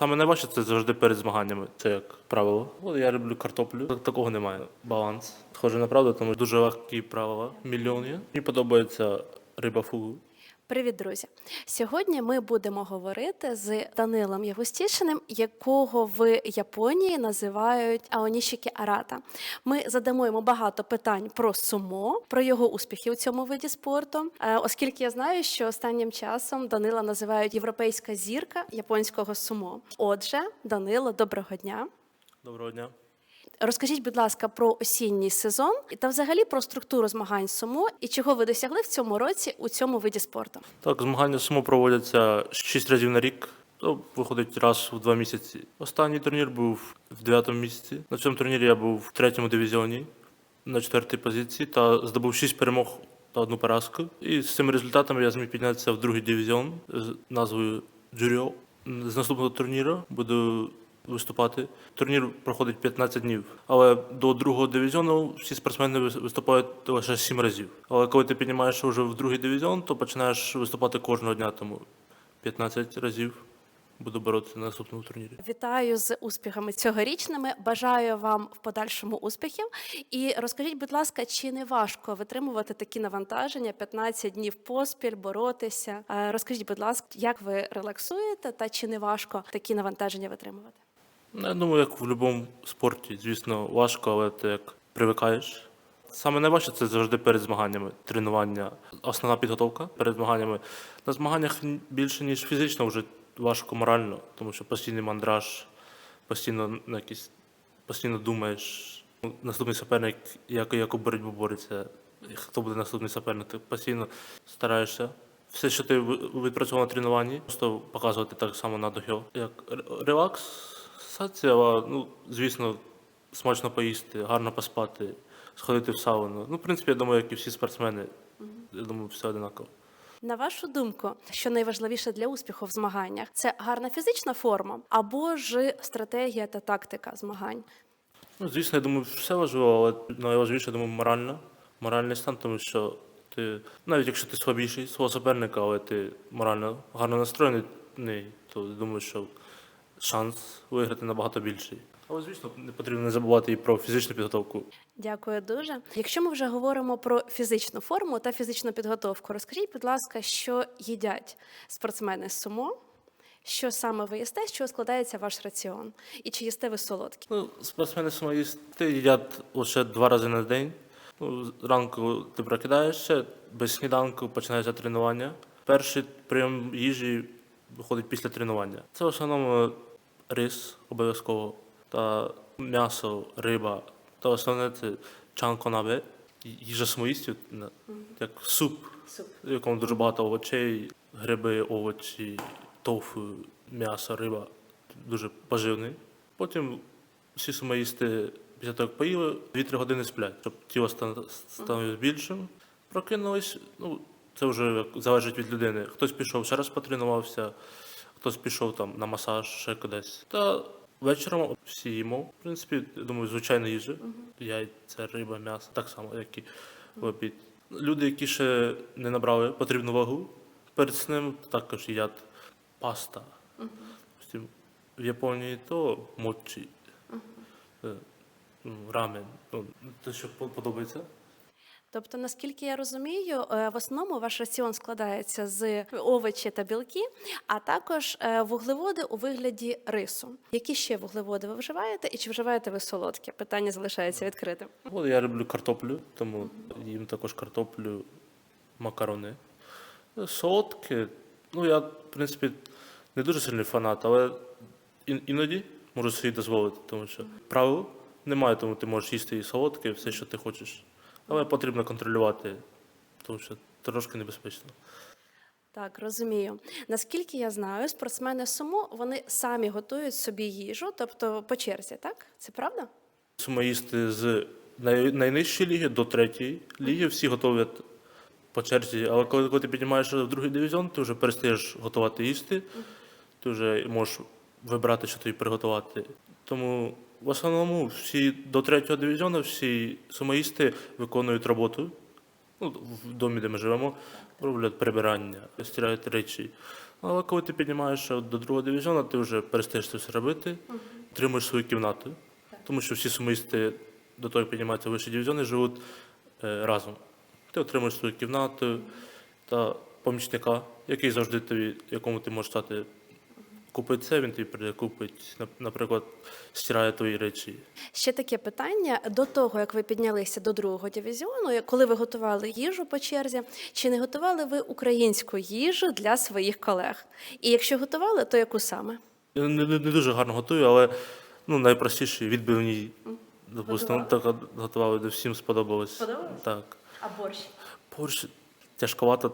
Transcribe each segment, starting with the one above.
Саме найважче це завжди перед змаганнями. Це як правило. От я люблю картоплю. Так- Такого немає. Баланс. Схоже на правду, тому дуже легкі правила. Мільйон є. Мені подобається риба фугу. Привіт, друзі! Сьогодні ми будемо говорити з Данилом Ягустішиним, якого в Японії називають Аонішікі Арата. Ми задамо йому багато питань про сумо, про його успіхи у цьому виді спорту. Е, Оскільки я знаю, що останнім часом Данила називають європейська зірка японського сумо. Отже, Данило, доброго дня. Доброго дня. Розкажіть, будь ласка, про осінній сезон та взагалі про структуру змагань сумо і чого ви досягли в цьому році у цьому виді спорту. Так, змагання сумо проводяться 6 разів на рік. То виходить раз в два місяці. Останній турнір був в дев'ятому місяці. На цьому турнірі я був в третьому дивізіоні на четвертій позиції та здобув 6 перемог та одну поразку. І з цими результатами я зміг піднятися в другий дивізіон з назвою Джуріо. З наступного турніру буду виступати. Турнір проходить 15 днів. Але до другого дивізіону всі спортсмени виступають лише 7 разів. Але коли ти піднімаєшся вже в другий дивізіон, то починаєш виступати кожного дня, тому 15 разів буду боротися на наступному турнірі. Вітаю з успіхами цьогорічними. Бажаю вам в подальшому успіхів. І розкажіть, будь ласка, чи не важко витримувати такі навантаження 15 днів поспіль, боротися? Е, Розкажіть, будь ласка, як ви релаксуєте, та чи не важко такі навантаження витримувати? Ну, Я думаю, як в будь-якому спорті, звісно, важко, але ти як привикаєш. Саме найважче це завжди перед змаганнями, тренування, основна підготовка перед змаганнями. На змаганнях більше, ніж фізично, вже важко морально, тому що постійний мандраж, постійно на якісь, постійно думаєш, ну, наступний суперник, як, яку боротьбу бореться, хто буде наступний суперник, ти постійно стараєшся. Все, що ти відпрацював на тренуванні, просто показувати так само на дохіл. Як ре- але, ну, звісно, смачно поїсти, гарно поспати, сходити в сауну. Ну, в принципі, я думаю, як і всі спортсмени, я думаю, все одинаково. На вашу думку, що найважливіше для успіху в змаганнях це гарна фізична форма або ж стратегія та тактика змагань? Ну, звісно, я думаю, все важливо, але найважливіше, я думаю, морально. Моральний стан, тому що ти, навіть якщо ти слабіший свого суперника, але ти морально гарно настроєний, то думаю, що шанс виграти набагато більший. Але, звісно, не потрібно не забувати і про фізичну підготовку. Дякую дуже. Якщо ми вже говоримо про фізичну форму та фізичну підготовку, розкажіть, будь ласка, що їдять спортсмени з сумо, що саме ви їсте, з чого складається ваш раціон, і чи їсте ви солодкі? Ну, спортсмени самоїсти їдять лише два рази на день. Ну, зранку ти прокидаєшся, без сніданку починається тренування. Перший прийом їжі виходить після тренування. Це в основному рис обов'язково, та м'ясо, риба. Та основне це чанконабе, їжа самоїстів, як суп, в якому дуже багато овочей, гриби, овочі, тофу, м'ясо, риба. Дуже поживний. Потім всі сумоїсти після того, як поїли, 2-3 години сплять, щоб тіло ста- стало більшим. Прокинулись, ну, це вже залежить від людини. Хтось пішов ще раз потренувався, хтось пішов там на масаж, ще кудись. Та вечором всі їмо. В принципі, я думаю, звичайна їжа. Яйця, риба, м'ясо, так само, як і в обід. Люди, які ще не набрали потрібну вагу, перед цим також їдять паста. Допустим, в Японії то мочі, е, ну, рамен. Ну, те, що по- подобається. Тобто, наскільки я розумію, е, в основному ваш раціон складається з овочі та білки, а також е, вуглеводи у вигляді рису. Які ще вуглеводи ви вживаєте, і чи вживаєте ви солодкі? Питання залишається відкритим. От я люблю картоплю, тому їм також картоплю, макарони. Солодке, ну я, в принципі, не дуже сильний фанат, але ін- іноді можу собі дозволити, тому що правил немає, тому ти можеш їсти і солодке, і все, що ти хочеш. Але потрібно контролювати, тому що трошки небезпечно. Так, розумію. Наскільки я знаю, спортсмени сумо вони самі готують собі їжу, тобто по черзі, так? Це правда? Сумоїсти з най- найнижчої ліги до третьої ліги всі готують по черзі. Але коли, коли ти піднімаєшся в другий дивізіон, ти вже перестаєш готувати їсти, ти вже можеш вибрати, що тобі приготувати. Тому в основному всі до третього дивізіону всі сумоїсти виконують роботу. Ну, в домі, де ми живемо, роблять прибирання, стирають речі. Але коли ти піднімаєшся до другого дивізіону, ти вже перестаєш це все робити, отримуєш свою кімнату. Тому що всі сумисти до того, як піднімаються вищі дивізіони, живуть е, разом. Ти отримуєш свою кімнату та помічника, який завжди тобі, якому ти можеш стати купити це, він тобі прийде купить, наприклад, стирає твої речі. Ще таке питання до того, як ви піднялися до другого дивізіону, коли ви готували їжу по черзі, чи не готували ви українську їжу для своїх колег? І якщо готували, то яку саме? Я не, не, не дуже гарно готую, але ну, найпростіші відбивні, допустимо, так готували, де всім сподобалось. Сподобалось? Так. А борщ? Борщ тяжковато.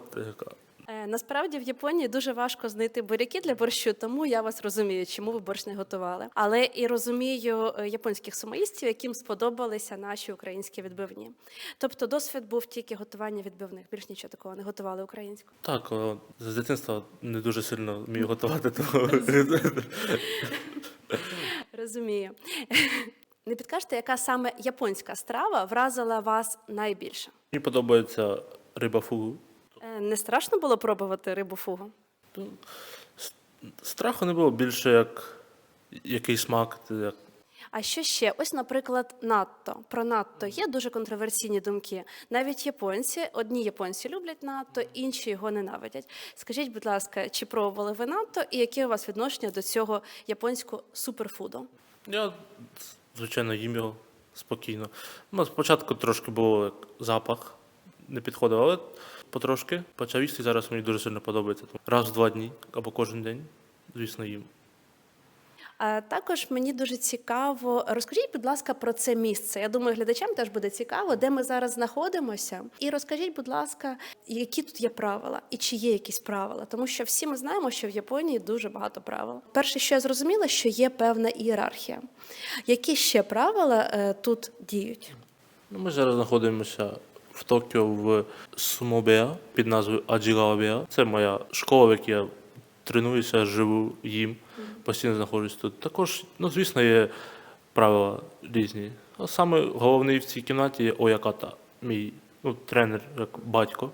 Е, Насправді в Японії дуже важко знайти буряки для борщу, тому я вас розумію, чому ви борщ не готували. Але і розумію е, японських сумоїстів, яким сподобалися наші українські відбивні. Тобто досвід був тільки готування відбивних, більш нічого такого не готували українську. Так, з дитинства не дуже сильно вмію готувати, тому Розумію. Не підкажете, яка саме японська страва вразила вас найбільше? мені подобається риба фугу. Е, Не страшно було пробувати рибу фугу? Страху не було більше як який смак, як А що ще? Ось, наприклад, надто. Про надто є дуже контроверсійні думки. Навіть японці, одні японці люблять надто, інші його ненавидять. Скажіть, будь ласка, чи пробували ви надто, і яке у вас відношення до цього японського суперфуду? Я, звичайно, їм його спокійно. Ну, спочатку трошки було запах, не підходив, але потрошки почав їсти, зараз мені дуже сильно подобається. Раз в два дні або кожен день, звісно, їм. А також мені дуже цікаво. Розкажіть, будь ласка, про це місце. Я думаю, глядачам теж буде цікаво, де ми зараз знаходимося. І розкажіть, будь ласка, які тут є правила і чи є якісь правила, тому що всі ми знаємо, що в Японії дуже багато правил. Перше, що я зрозуміла, що є певна ієрархія. Які ще правила е, тут діють? Ну, ми зараз знаходимося в Токіо в Сумобеа під назвою Аджігавабеа. Це моя школа, в якій я тренуюся, живу, їм, постійно знаходжусь тут. Також, ну, звісно, є правила різні. А саме головний в цій кімнаті є Ояката, мій ну, тренер, як батько.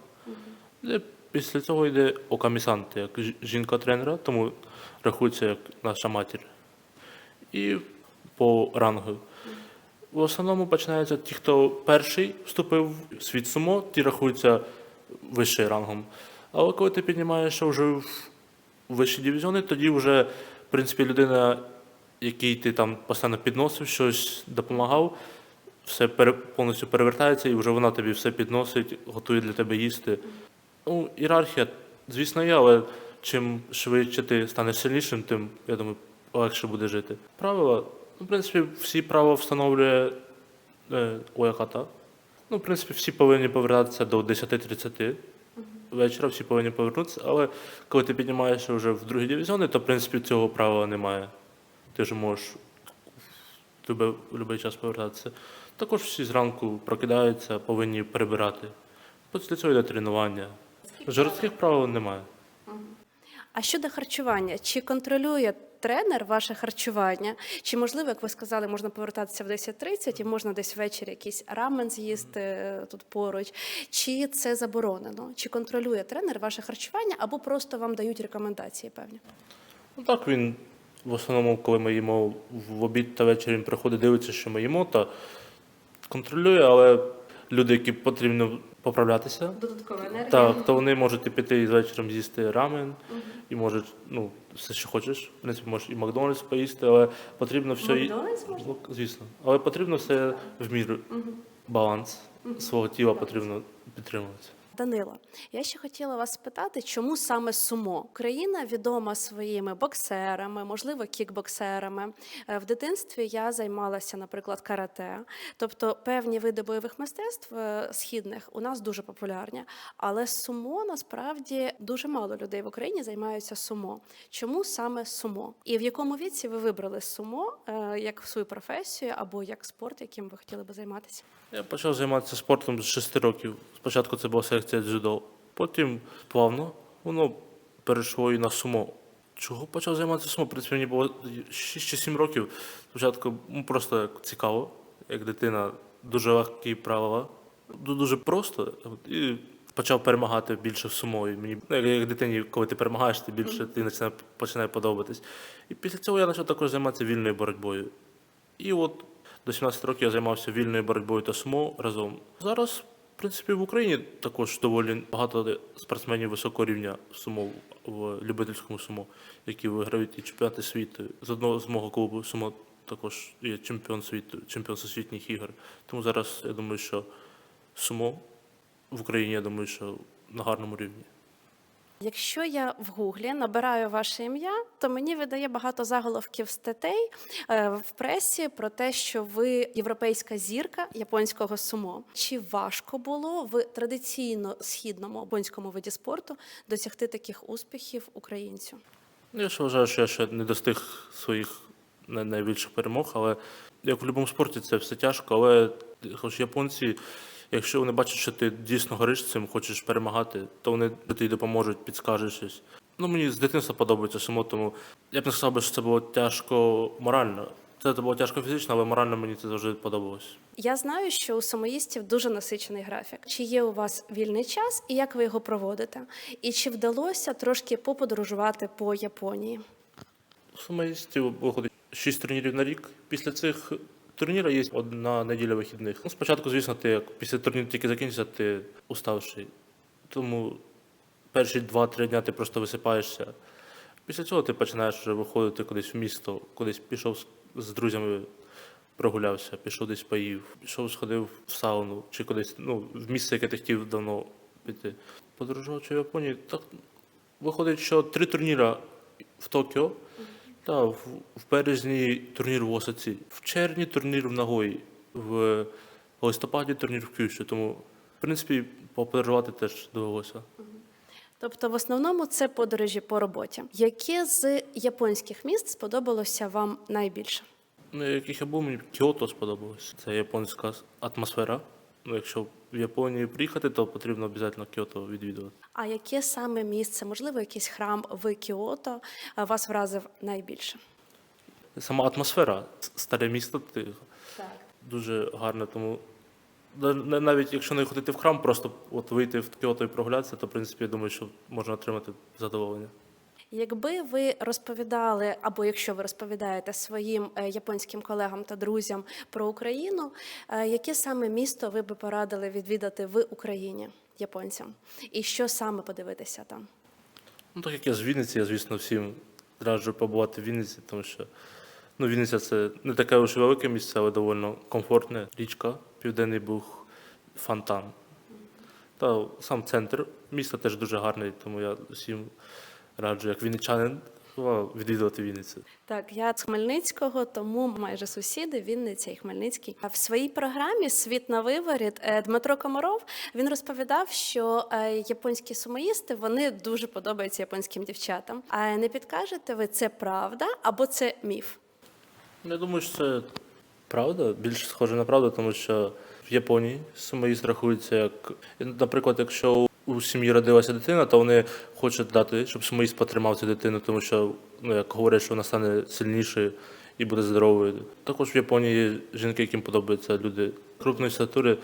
Де після цього йде Окамісанте, як жінка тренера, тому рахується як наша матір. І по рангу. В основному починається ті, хто перший вступив в світ сумо, ті рахуються вищим рангом. Але коли ти піднімаєшся вже в вищі дивізіони, тоді вже, в принципі, людина, якій ти там постійно підносив, щось допомагав, все повністю перевертається, і вже вона тобі все підносить, готує для тебе їсти. Ну, ієрархія, звісно, є, але чим швидше ти станеш сильнішим, тим, я думаю, легше буде жити. Правила, ну, в принципі, всі правила встановлює е, Ояката. Ну, в принципі, всі повинні повертатися до 10.30 вечора, всі повинні повернутися, але коли ти піднімаєшся вже в другі дивізіони, то в принципі цього правила немає. Ти вже можеш в будь-який час повертатися. Також всі зранку прокидаються, повинні прибирати. Після цього йде тренування. Жорстких правил немає. А щодо харчування, чи контролює тренер ваше харчування? Чи можливо, як ви сказали, можна повертатися в 10.30 і можна десь ввечері якийсь рамен з'їсти е, тут поруч? Чи це заборонено? Чи контролює тренер ваше харчування або просто вам дають рекомендації певні? Ну так він в основному, коли ми їмо в обід та ввечері, він приходить, дивиться, що ми їмо, та контролює, але люди, які потрібно поправлятися, Додаткова енергія. так, то вони можуть і піти і вечором з'їсти рамен, і можуть, ну, все, що хочеш. В принципі, можеш і Макдональдс поїсти, але потрібно все. ї- Макдональдс можна? Ну, Звісно. Але потрібно все в міру. Баланс свого тіла потрібно підтримувати. Данило, я ще хотіла вас спитати, чому саме сумо? Україна відома своїми боксерами, можливо, кікбоксерами. Е, В дитинстві я займалася, наприклад, карате. Тобто певні види бойових мистецтв е, східних у нас дуже популярні. Але сумо насправді дуже мало людей в Україні займаються сумо. Чому саме сумо? І в якому віці ви вибрали сумо е, як свою професію або як спорт, яким ви хотіли би займатися? Я почав займатися спортом з 6 років. Спочатку це була секція дзюдо, потім плавно воно перейшло і на сумо. Чого почав займатися сумо? В принципі, мені було 6 чи 7 років. Спочатку ну, просто цікаво, як дитина, дуже легкі правила. Дуже просто. І почав перемагати більше в сумо. І мені ну, як, дитині, коли ти перемагаєш, ти більше ти починає, починає подобатись. І після цього я почав також займатися вільною боротьбою. І от до 17 років я займався вільною боротьбою та сумо разом. Зараз, принципі, в Україні також доволі багато спортсменів високого рівня сумо в любительському сумо, які виграють і чемпіонати світу. З одного з мого клубу сумо також є чемпіон світу, чемпіон всесвітніх ігор. Тому зараз я думаю, що сумо в Україні, я думаю, що на гарному рівні. Якщо я в гуглі набираю ваше ім'я, то мені видає багато заголовків статей е, в пресі про те, що ви європейська зірка японського сумо. Чи важко було в традиційно східному японському виді спорту досягти таких успіхів українцю? Я ще вважаю, що я ще не достиг своїх найбільших перемог, але як в будь-якому спорті це все тяжко. Але хоч японці, якщо вони бачать, що ти дійсно гориш цим, хочеш перемагати, то вони тобі допоможуть, підскажуть щось. Ну, мені з дитинства подобається сумо, тому я б не сказав би, що це було тяжко морально. Це було тяжко фізично, але морально мені це завжди подобалось. Я знаю, що у самоїстів дуже насичений графік. Чи є у вас вільний час і як ви його проводите? І чи вдалося трошки поподорожувати по Японії? У сумоїстів виходить 6 турнірів на рік. Після цих турнірів є одна неділя вихідних. Ну, спочатку, звісно, ти як після турніру тільки закінчиться, ти уставший. Тому перші 2-3 дня ти просто висипаєшся. Після цього ти починаєш вже виходити кудись в місто, кудись пішов з- друзями, прогулявся, пішов десь поїв, пішов, сходив в сауну чи кудись ну, в місце, яке ти хотів давно піти. Подорожував в Японії, так виходить, що три турніри в Токіо, та в, в березні турнір в Осаці, в червні турнір в Нагої, в листопаді турнір в Кюші. Тому, в принципі, поподорожувати теж довелося. Тобто, в основному це подорожі по роботі. Яке з японських міст сподобалося вам найбільше? Ну, яких я був, мені Кіото сподобалось. Це японська атмосфера. Ну, якщо в Японію приїхати, то потрібно обов'язково Кіото відвідувати. А яке саме місце, можливо, якийсь храм в Кіото вас вразив найбільше? Сама атмосфера, старе місто, Так. дуже гарне, тому на- на- навіть якщо не ходити в храм, просто от вийти в Кіото і прогулятися, то в принципі я думаю, що можна отримати задоволення. Якби ви розповідали, або якщо ви розповідаєте своїм е, японським колегам та друзям про Україну, е, яке саме місто ви би порадили відвідати в Україні японцям? І що саме подивитися там? Ну, так як я з Вінниці, я, звісно, всім раджу побувати в Вінниці, тому що ну, Вінниця це не таке уж велике місце, але доволі комфортне. Річка, Південний Буг, фонтан. Та сам центр міста теж дуже гарний, тому я всім раджу, як вінничанин, о, відвідувати Вінницю. Так, я з Хмельницького, тому майже сусіди Вінниця і Хмельницький. А в своїй програмі Світ на виворіт е, Дмитро Комаров він розповідав, що е, японські сумоїсти вони дуже подобаються японським дівчатам. А не підкажете ви, це правда або це міф? Я думаю, що це правда, більш схоже на правду, тому що в Японії сумоїст рахується як, наприклад, якщо у сім'ї родилася дитина, то вони хочуть дати, щоб сумоїст потримав цю дитину, тому що, ну, як говорять, що вона стане сильнішою і буде здоровою. Також в Японії є жінки, яким подобаються люди крупної статури.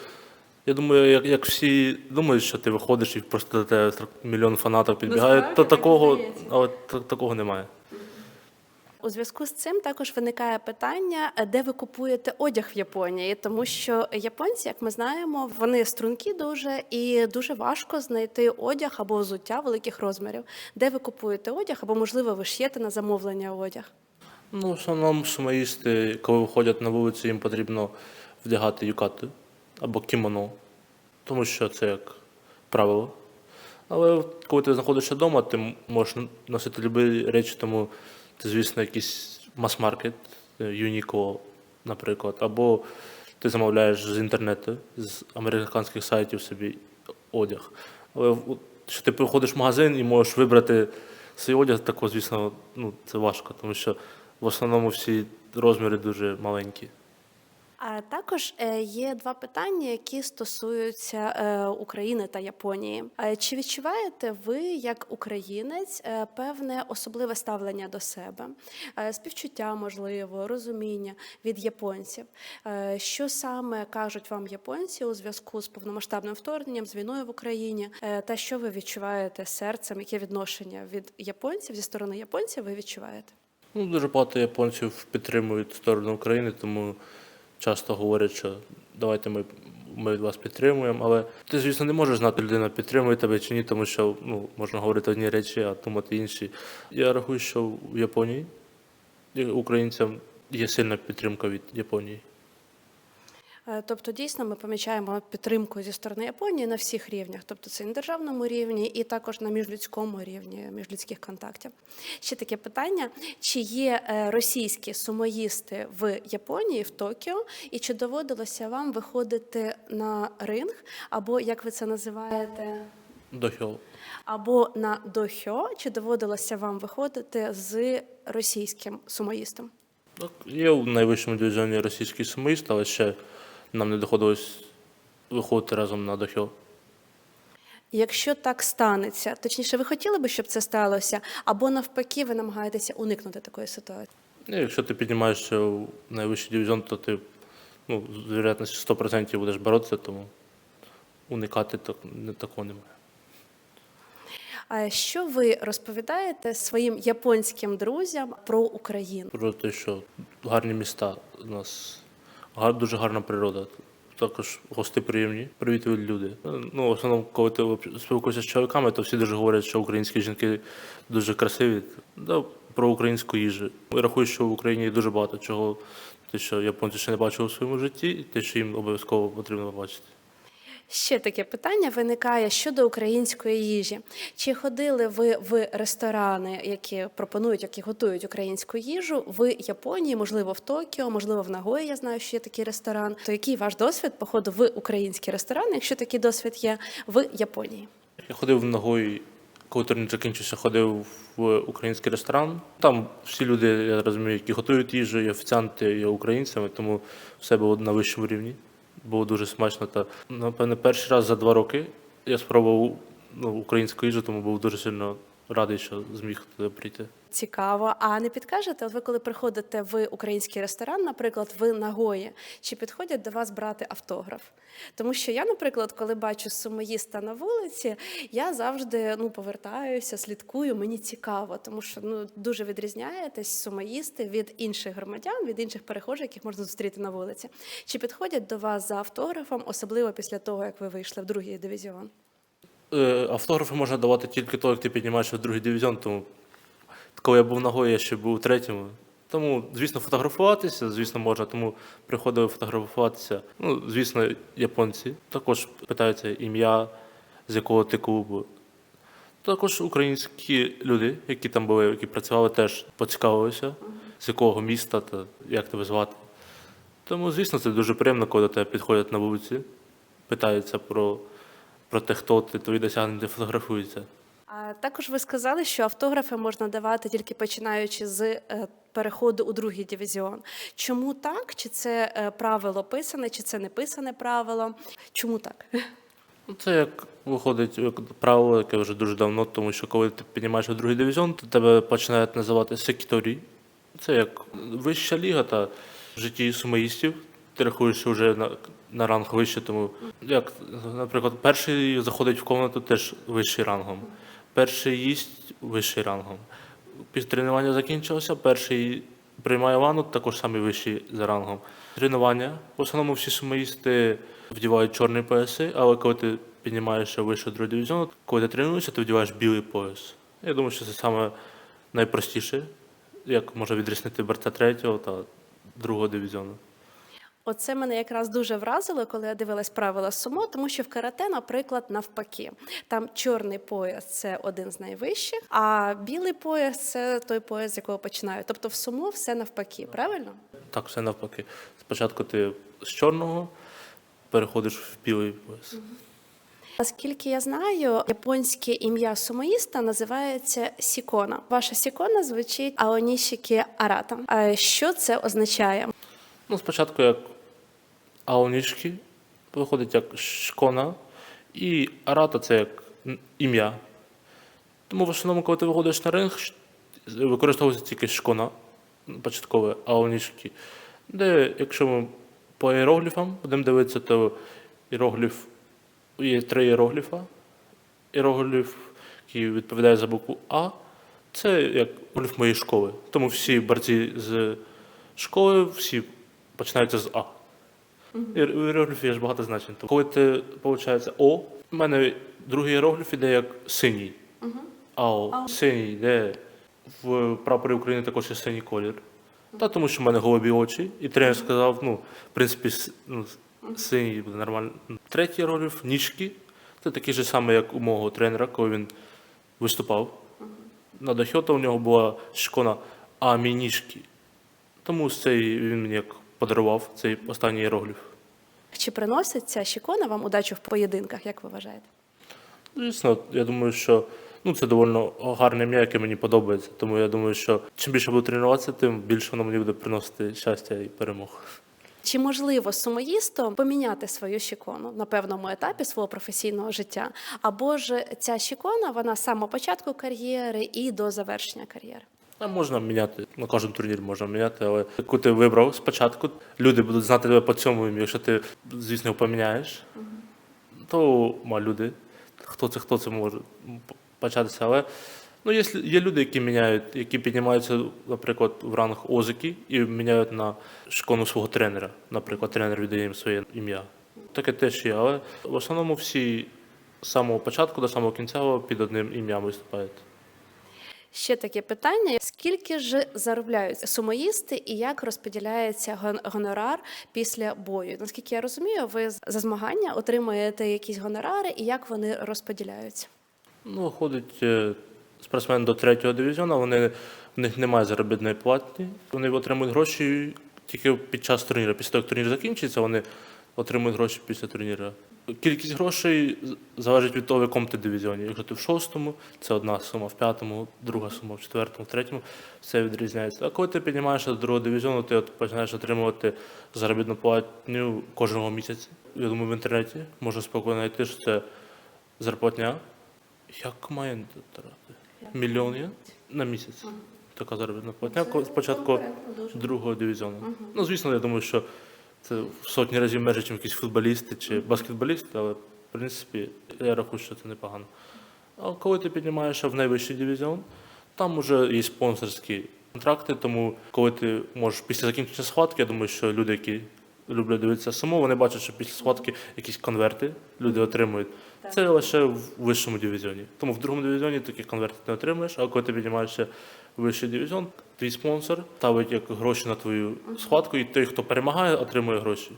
Я думаю, як, як всі думають, що ти виходиш і просто до тебе мільйон фанатів підбігає, Насправді то такого, але та- такого немає. У зв'язку з цим також виникає питання, е, де ви купуєте одяг в Японії, тому що японці, як ми знаємо, вони стрункі дуже і дуже важко знайти одяг або взуття великих розмірів. Де ви купуєте одяг, або можливо ви шиєте на замовлення одяг? Ну, в основному сумоїсти, коли виходять на вулицю, їм потрібно вдягати юкати або кімоно, тому що це як правило. Але коли ти знаходишся вдома, ти можеш носити любі речі, тому це, звісно, якийсь мас-маркет, Юніко, наприклад, або ти замовляєш з інтернету, з американських сайтів собі одяг. Але що ти приходиш в магазин і можеш вибрати свій одяг, такого, звісно, ну, це важко, тому що в основному всі розміри дуже маленькі. А також е, є два питання, які стосуються е, України та Японії. Чи відчуваєте ви, як українець, е, певне особливе ставлення до себе, співчуття, можливо, розуміння від японців? Що саме кажуть вам японці у зв'язку з повномасштабним вторгненням, з війною в Україні? Та що ви відчуваєте серцем? Яке відношення від японців зі сторони японців ви відчуваєте? Ну, дуже багато японців підтримують сторону України, тому часто говорять, що давайте ми, ми вас підтримуємо. Але ти, звісно, не можеш знати, людина підтримує тебе чи ні, тому що ну, можна говорити одні речі, а думати інші. Я рахую, що в Японії українцям є сильна підтримка від Японії. Е, Тобто, дійсно, ми помічаємо підтримку зі сторони Японії на всіх рівнях, тобто це і на державному рівні, і також на міжлюдському рівні міжлюдських контактів. Ще таке питання: чи є е, російські сумоїсти в Японії, в Токіо, і чи доводилося вам виходити на ринг, або як ви це називаєте? Дохьо. Або на дохьо, чи доводилося вам виходити з російським сумоїстом? Так, є в найвищому дивізіоні російський сумоїст, але ще нам не доходилось виходити разом на дохьо. Якщо так станеться, точніше, ви хотіли би, щоб це сталося, або навпаки, ви намагаєтеся уникнути такої ситуації? Ну, якщо ти піднімаєшся в найвищий дивізіон, то ти ну, з вероятністю 100% будеш боротися, тому уникати так, не такого немає. А що ви розповідаєте своїм японським друзям про Україну? Про те, що гарні міста у нас, дуже гарна природа. Також гостеприємні, привітливі люди. Ну, в основному, коли ти спілкуєшся з чоловіками, то всі дуже говорять, що українські жінки дуже красиві. Да, про українську їжу. Я рахую, що в Україні дуже багато чого, те, що японці ще не бачили у своєму житті, те, що їм обов'язково потрібно побачити. Ще таке питання виникає щодо української їжі. Чи ходили ви в ресторани, які пропонують, які готують українську їжу в Японії, можливо, в Токіо, можливо, в Нагої, я знаю, що є такий ресторан. То який ваш досвід походу в українські ресторани, якщо такий досвід є в Японії? Я ходив в Нагої, коли турнір закінчився, ходив в український ресторан. Там всі люди, я розумію, які готують їжу, і офіціанти, є українцями, тому все було на вищому рівні. Було дуже смачно. Та напевне, перший раз за два роки я спробував ну, українську їжу, тому був дуже сильно радий, що зміг туди прийти. Цікаво. А не підкажете, от ви коли приходите в український ресторан, наприклад, в Нагої, чи підходять до вас брати автограф? Тому що я, наприклад, коли бачу сумоїста на вулиці, я завжди ну повертаюся, слідкую. Мені цікаво, тому що ну дуже відрізняєтесь сумоїсти від інших громадян, від інших перехожих, яких можна зустріти на вулиці. Чи підходять до вас за автографом, особливо після того, як ви вийшли в другий дивізіон? Е, Автографи можна давати тільки то, як ти піднімаєшся в другий дивізіон, тому коли я був нагою, я ще був у третьому. Тому, звісно, фотографуватися, звісно, можна, тому приходили фотографуватися. Ну, звісно, японці також питаються ім'я, з якого ти клубу. Також українські люди, які там були, які працювали, теж поцікавилися, з якого міста та як тебе звати. Тому, звісно, це дуже приємно, коли до тебе підходять на вулиці, питаються про, про те, хто ти, твої досягнення фотографуються. А також ви сказали, що автографи можна давати тільки починаючи з е, переходу у другий дивізіон. Чому так? Чи це е, правило писане, чи це не писане правило? Чому так? Ну, Це як виходить як правило, яке вже дуже давно, тому що коли ти піднімаєш у другий дивізіон, то тебе починають називати секіторі. Це як вища ліга та в житті сумоїстів. Ти рахуєшся вже на, на ранг вище, тому як, наприклад, перший заходить в комнату теж вищий рангом. Перший їсть вищий рангом. Після тренування закінчилося, перший приймає ванну, також самий вищий за рангом. Тренування. В основному всі сумоїсти вдівають чорні пояси, але коли ти піднімаєшся вище другого дивізіону, коли ти тренуєшся, ти вдіваєш білий пояс. Я думаю, що це саме найпростіше, як можна відрізнити борця третього та другого дивізіону. Оце мене якраз дуже вразило, коли я дивилась правила сумо, тому що в карате, наприклад, навпаки, там чорний пояс це один з найвищих, а білий пояс це той пояс, з якого починають. Тобто в сумо все навпаки, правильно? Так, все навпаки. Спочатку ти з чорного переходиш в білий пояс. Наскільки я знаю, японське ім'я сумоїста називається Сікона. Ваша Сікона звучить Аонішікі Арата. А що це означає? Ну, спочатку, як аонішки, виходить як шкона, і арата це як ім'я. Тому в основному, коли ти виходиш на ринг, використовується тільки шкона початкове, аонішки. Де, якщо ми по іерогліфам будемо дивитися, то іерогліф є три іерогліфа. Іерогліф, який відповідає за букву А, це як іерогліф моєї школи. Тому всі борці з школи, всі починаються з А. І У іерогліфі є ж багато значень. Коли ти, виходить, О, в мене другий іерогліф іде як синій. АО. Синій йде в прапорі України також є синій колір. Та тому що в мене голубі очі. І тренер сказав, ну, в принципі, ну, синій буде нормально. Третій іерогліф ніжки. Це такий же самий, як у мого тренера, коли він виступав. На Дахьота у нього була шкона Амі ніжки. Тому цей він мені як подарував цей останній іерогліф. Чи приносить ця щекона вам удачу в поєдинках, як ви вважаєте? Звісно, я думаю, що ну, це доволі гарне ім'я, яке мені подобається. Тому я думаю, що чим більше буду тренуватися, тим більше воно мені буде приносити щастя і перемог. Чи можливо сумоїсту поміняти свою щекону на певному етапі свого професійного життя? Або ж ця щекона вона з самого початку кар'єри і до завершення кар'єри? А можна міняти, на кожен турнір можна міняти, але яку ти вибрав спочатку, люди будуть знати тебе по цьому ім'ю. Якщо ти, звісно, поміняєш, то ма люди, хто це, хто це може початися. Але ну, є, є люди, які міняють, які піднімаються, наприклад, в ранг озики і міняють на шкону свого тренера. Наприклад, тренер віддає їм своє ім'я. Таке теж є, але в основному всі з самого початку до самого кінця під одним ім'ям виступають. Ще таке питання: скільки ж заробляють сумоїсти і як розподіляється гонорар після бою? Наскільки я розумію, ви за змагання отримуєте якісь гонорари і як вони розподіляються? Ну, виходить е, спортсмен до третього дивізіону, вони, в них немає заробітної платні. Вони отримують гроші тільки під час турніру. Після того, як турнір закінчиться, вони отримують гроші після турніру. Кількість грошей залежить від того, в якому ти дивізіоні. Якщо ти в шостому, це одна сума, в п'ятому, друга сума, в четвертому, в третьому, все відрізняється. А коли ти піднімаєшся до другого дивізіону, ти от починаєш отримувати заробітну платню кожного місяця. Я думаю, в інтернеті можна спокійно знайти, що це зарплатня. Як має трати? Мільйон є на місяць. Така заробітна платня спочатку другого дивізіону. Ну, звісно, я думаю, що це в сотні разів менше, ніж якісь футболісти чи баскетболісти, але в принципі я рахую, що це непогано. А коли ти піднімаєшся в найвищий дивізіон, там вже є спонсорські контракти, тому коли ти можеш після закінчення схватки, я думаю, що люди, які люблять дивитися само, вони бачать, що після схватки якісь конверти люди отримують. Це лише в вищому дивізіоні. Тому в другому дивізіоні таких конвертів не отримуєш, а коли ти піднімаєшся в вищий дивізіон, твій спонсор ставить як гроші на твою схватку, і той, хто перемагає, отримує гроші.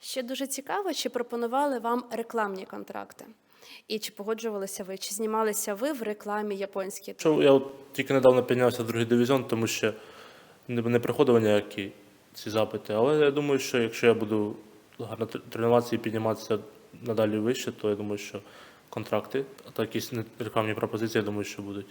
Ще дуже цікаво, чи пропонували вам рекламні контракти? І чи погоджувалися ви, чи знімалися ви в рекламі японській? Що я от тільки недавно піднявся в другий дивізіон, тому що не, приходили ніякі ці запити. Але я думаю, що якщо я буду гарно тренуватися і підніматися надалі вище, то я думаю, що контракти, а та якісь рекламні пропозиції, я думаю, що будуть.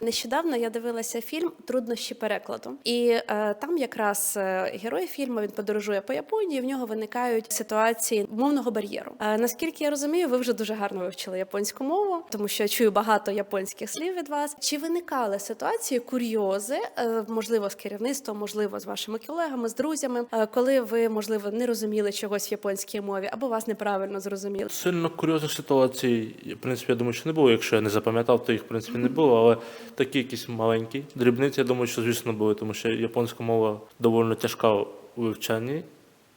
Нещодавно я дивилася фільм Труднощі перекладу, і е, там якраз е, герой фільму він подорожує по Японії. В нього виникають ситуації мовного бар'єру. Е, наскільки я розумію, ви вже дуже гарно вивчили японську мову, тому що я чую багато японських слів від вас. Чи виникали ситуації, курйози, е, можливо, з керівництвом, можливо, з вашими колегами, з друзями, е, коли ви можливо не розуміли чогось в японській мові або вас неправильно зрозуміли? Сильно курйозних ситуацій, в принципі, я думаю, що не було. Якщо я не запам'ятав, то їх в принципі не було. Але такі якісь маленькі дрібниці, я думаю, що звісно були, тому що японська мова доволі тяжка у вивчанні.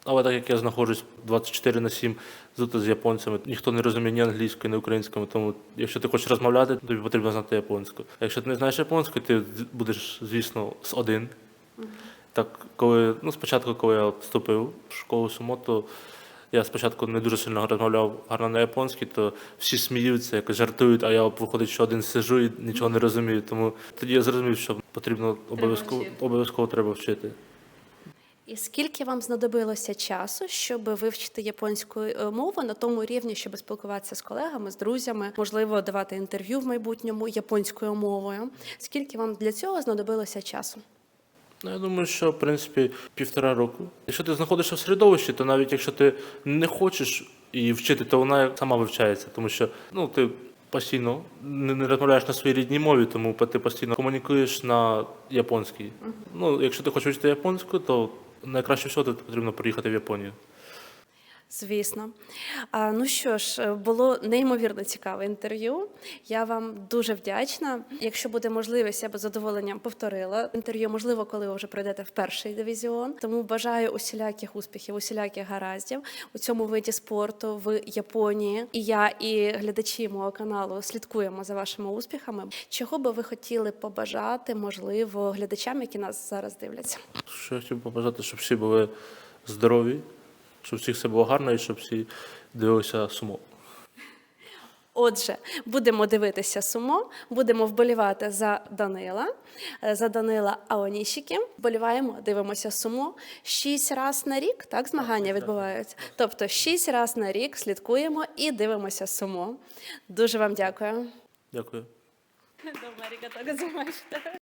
Але так як я знаходжусь 24 на 7 тут з японцями, ніхто не розуміє ні англійською, ні українською, тому якщо ти хочеш розмовляти, тобі потрібно знати японську. А якщо ти не знаєш японську, ти будеш, звісно, з один. Так, коли ну спочатку, коли я вступив в школу сумо, то я спочатку не дуже сильно розмовляв гарно на японській, то всі сміються, якось жартують, а я виходить, що один сижу і нічого не розумію. Тому тоді я зрозумів, що потрібно обов'язково обов'язково треба вчити. І скільки вам знадобилося часу, щоб вивчити японську е, мову на тому рівні, щоб спілкуватися з колегами, з друзями, можливо, давати інтерв'ю в майбутньому японською мовою? Скільки вам для цього знадобилося часу? Ну, я думаю, що в принципі півтора року. Якщо ти знаходишся в середовищі, то навіть якщо ти не хочеш її вчити, то вона сама вивчається, тому що ну ти постійно не, розмовляєш на своїй рідній мові, тому ти постійно комунікуєш на японській. Ну, якщо ти хочеш вчити японську, то найкраще всього ти потрібно приїхати в Японію. Звісно. Ну що ж, е, було неймовірно цікаве інтерв'ю. Я вам дуже вдячна. Якщо буде можливість, я би задоволенням повторила інтерв'ю, можливо, коли ви вже пройдете в перший дивізіон. Тому бажаю усіляких успіхів, усіляких гараздів у цьому виді спорту в Японії. І я, і глядачі мого каналу слідкуємо за вашими успіхами. Чого би ви хотіли побажати, можливо, глядачам, які нас зараз дивляться? Що я хотів побажати, щоб всі були здорові, щоб всіх все було гарно і щоб всі дивилися сумо. Отже, будемо дивитися сумо, будемо вболівати за Данила, е, за Данила Аонішіки. Вболіваємо, дивимося сумо. Шість раз на рік так змагання відбуваються. Тобто шість раз на рік слідкуємо і дивимося сумо. Дуже вам дякую. Дякую.